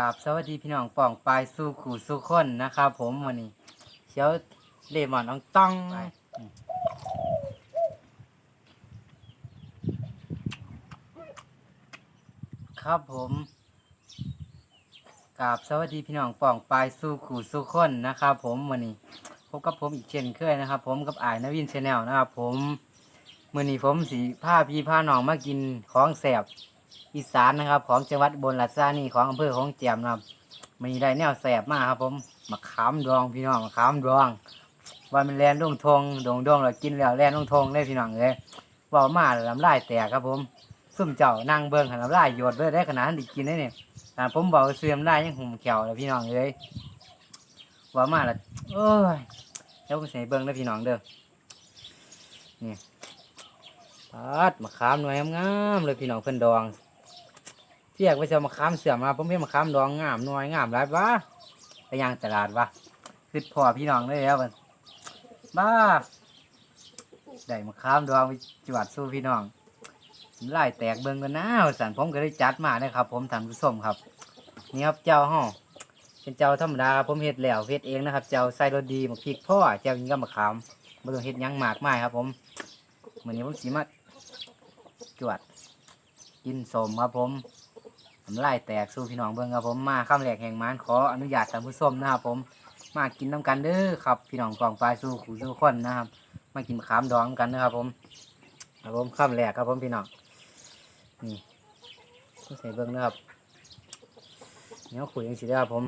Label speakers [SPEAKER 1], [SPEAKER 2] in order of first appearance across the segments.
[SPEAKER 1] กราบสวัสดีพี่น้องป่องปลายสู่ขู่สู่คนนะครับผมวันนี้เชียวเลมอนองต้องครับผมกราบสวัสดีพี่น้องป่องปลายสู่ขู่สู่คนนะครับผมวันนี้พบกับผมอีกเช่นเคยนะครับ ผมกับอายนวินชาแนลนะครับผมมื่อนี้ผมสีผ้าพี่ผ้าน้องมากินของแสบ อีสานนะครับ ของจังหวัดบนราชธานีของอำเภอของแจมนะครับมีได้แนวแสบมากครับผมมะขามดองพี่น้องมะขามดองว่ามันแลนลุ่งทงดงดงเรากินแล้วแลนลุ่งทงเลยพี่น้องเลยว่ามาลำลายแตกครับผม ซุ่มเจ้านั่งเบิ้งหันลำลายหยดเลยได้ขนาดนั้นดิกินได้เนี่ยแต่ผมบอกเสื่อมได้ยังหุ่มแขวเลยพี่น้องเลยว่ามาล้วโอ้ยแล้วก็ใส่เบิ้งเลยพี่น้องเด้อนี่ ปัดมะขามหน่วยงามเลยพี่น้องเพิ่นดองเที่ยกไปเจะมาค้ามเสื่อมมาผมเห็นมาค้ามดองงามหน้อยงามหลายวะไปยังตลาดวะคือพอพี่น้องได้แล้วมันบ้าได้มาค้ามดองไปจวดสู้พี่น้องไล่แตกเบิ่งกันนะสันผมก็ได้จัดมานะครับ ผมทำผู้ส้มครับ นี่ครับเจ้าห่องเป็นเจ้าธรรมดาผมเฮ็ดแล้วเฮ็ดเองนะครับ เจ้าใส่รสดีมกพริกพ่อเจ้ายิงกับมะขามม่ต้องเฮ็ดยังหมากมายครับ ผมเหมือนนี้ผมสีมา จวดกินสมครับผมผมไล่แตกสู้พี่น้องเบิ่งครับผมมาข้ามแหลกแห่งมานขออนุญาตท่านผู้ชมนะครับผมมากินน้ำกันเด้อครับ พี่น้องกองปลาสู้ขู่สู้คนนะครับ มากินขามดองกันนะครับผมครับผมข้ามแหลกครับผมพี่น้องนี่ต้องใส่เบิ่งนะครับเนี้ยขุยยังสีได้ครับผม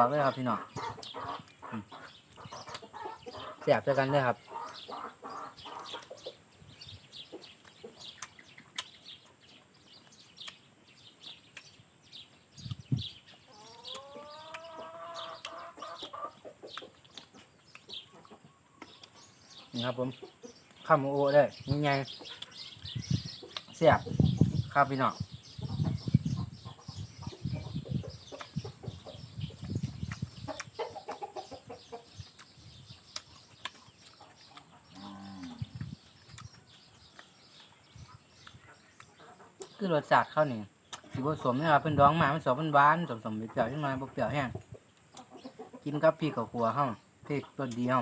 [SPEAKER 1] ออหือน่าจะตรงเอาไว้เลยครับพี่น้องอืมเสียบด้วยกันเลยครับนี่ครับผมข้ามโอได้ยังไงเสียบครับพี่น้อง คือรสชาติข้าวนี่สิผสมนะครับเพิ่นดองมามันสมมันหวานสมสมเปรี้ยวๆจังหน่อยบ่เปรี้ยวแห้งกินกับพริกกับขัวเฮาพริกตัวเดียว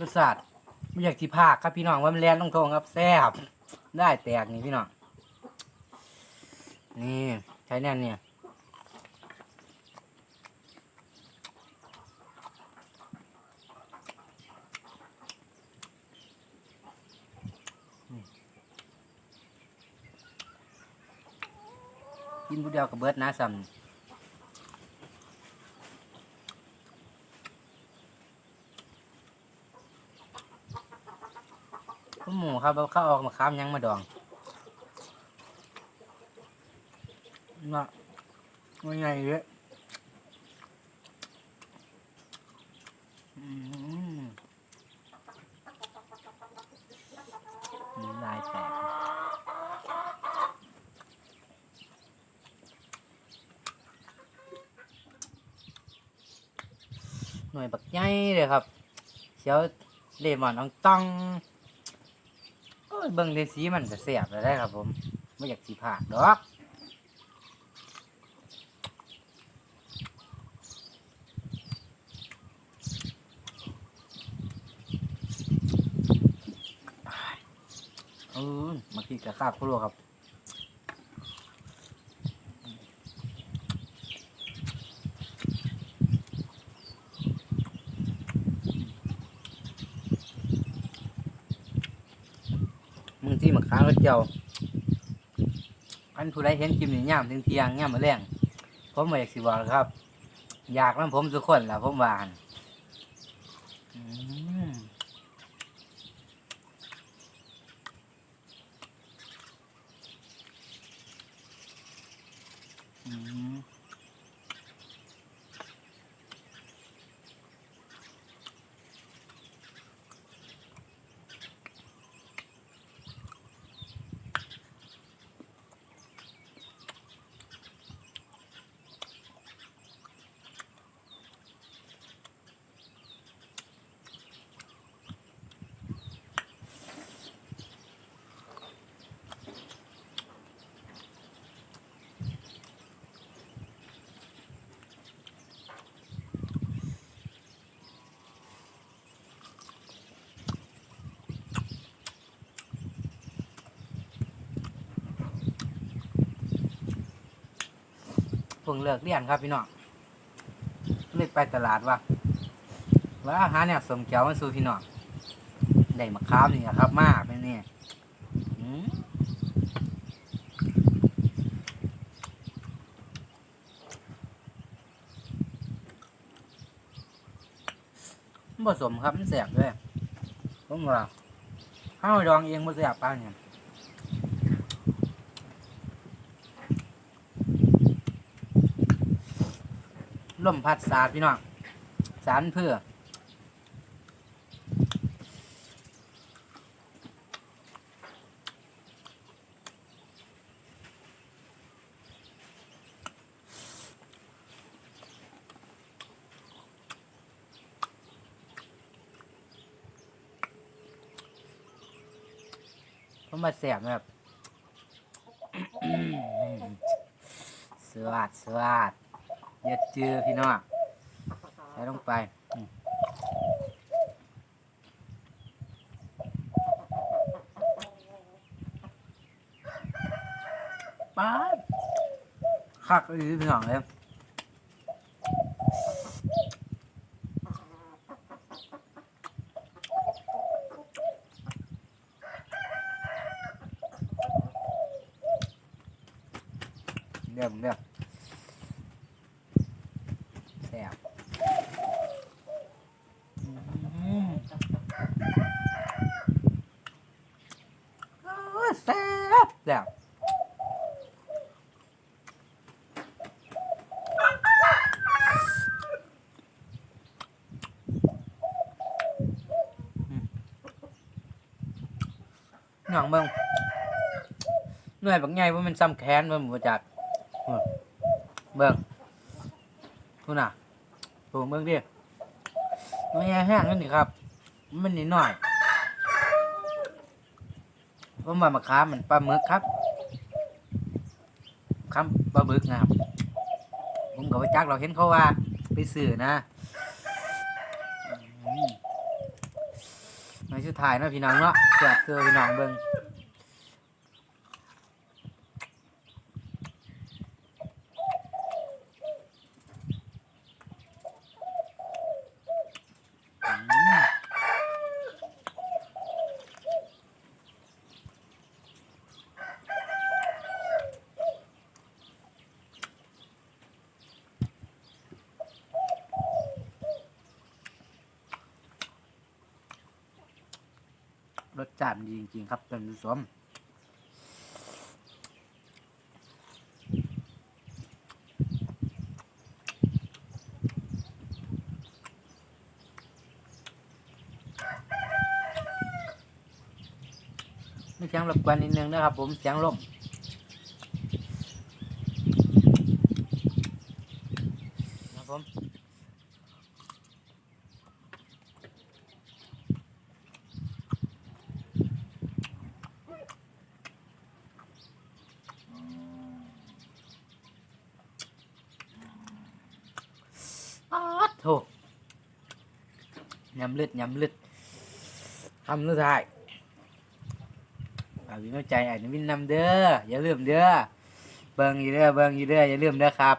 [SPEAKER 1] รสชาติไม่อยากสิพากครับพี่น้องว่ามันแลนต้องทงครับแซ่บได้แตกนี่พี่น้องนี่ใช้แน่นเนี่ยอืม กินผู้เดียวกับเบิดนะซัมคุณหมูครับเอาข้าออกมาค้ามยังมาดองน่ะมันไงเยอะอืมน้ำลายแตก หน่วยบักใหญ่เลยครับเชียวเลมอนอ่องต้องโอ้ยเบิ่งในสีมันก็เสียบเลยได้ครับ ผมไม่อยากสีผากดอกเออมาคิดกับข้าวครัวครับมึงที่ มาค้างก็เจ้าอันผู้ใดเห็นคลิปนี้ย่ามถึงเที่ยงย่ามมาแรงผมอยากสิบอกครับ อยากน้ำผมทุกคนแหละผมวานอืม พิ่งเลิกเรียนครับพี่น้องเลยไปตลาดว่าว่าอาหารเนี่ยสมเกียวมาสู่พี่น้องได้มะขามนี่ครับ มากเป็นนี่อืมมันผสมครับมันแสบด้วยผมว่าข้าวดองเองมันแสบป้าเนี่ย ลมพัดสาดพี่น้องสารเพื่อผมมาแสบแบบสวัสดสวัสด เย็ดเจือพี่น้องใส่ลงไปป้าคักอีพี่น้องเลยเริ่มเริ่มแซ่บอืมโอ้ยแซ่บแซ่บอืม หนังเบิ่งหน่วยบักใหญ่ว่ามันซ้ำแขนมันบ่จักเบิ่งคุณน่ะถูกเบิ่งดิหน่วยใหญ่แห้งนั่นนี่ครับ มันนิดหน่อยผมว่ามาค้ามันปลาหมึกครับคำปลาบึกนะครับผมกับว่าจักเราเห็นเขาว่าไปสื่อนะอืมใน สุดท้ายเนาะพี่น้องเนาะแจกเสื้อพี่น้องเบิ่ง สชาติมันดีจริง ๆ ครับท่านผู้ชมไม่เสียงรบกวนนิดนึงนะครับ ผมเสียงลมครับผมอ้าวโถ ยำลึดยำลึดทำนึกได้อาวินใจไอ้นวินนำเด้ออย่าลืมเด้อเบิ่งอยู่เด้อเบิ่งอยู่เด้ออย่าลืมเด้อครับ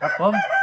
[SPEAKER 1] ครับผม